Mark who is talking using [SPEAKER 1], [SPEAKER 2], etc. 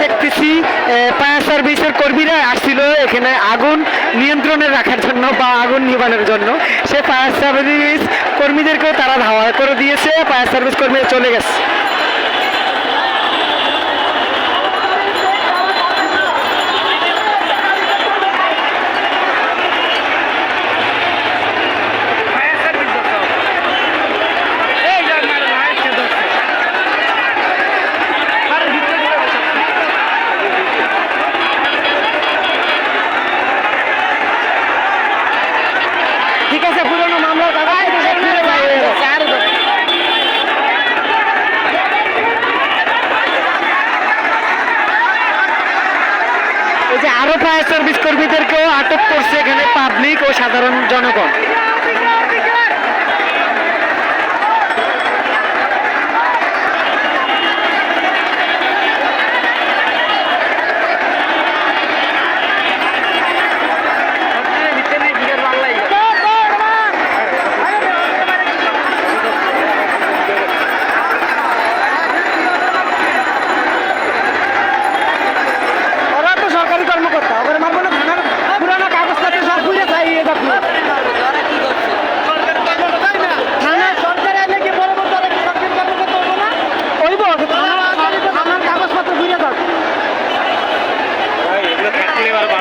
[SPEAKER 1] DBC fire সার্ভিসের কর্মীরা আসছিল এখানে আগুন নিয়ন্ত্রণে রাখার জন্য বা আগুন নিবানোর জন্য। সে ফায়ার সার্ভিস কর্মীদেরকেও তারা ধাওয়া করে দিয়েছে, ফায়ার সার্ভিস কর্মীরা চলে গেছে। ঠিক আছে, পুরনো মামলা। এই যে আরও ফায়ার সার্ভিস কর্মীদেরকেও আটক করছে এখানে পাবলিক ও সাধারণ জনগণ levar valor.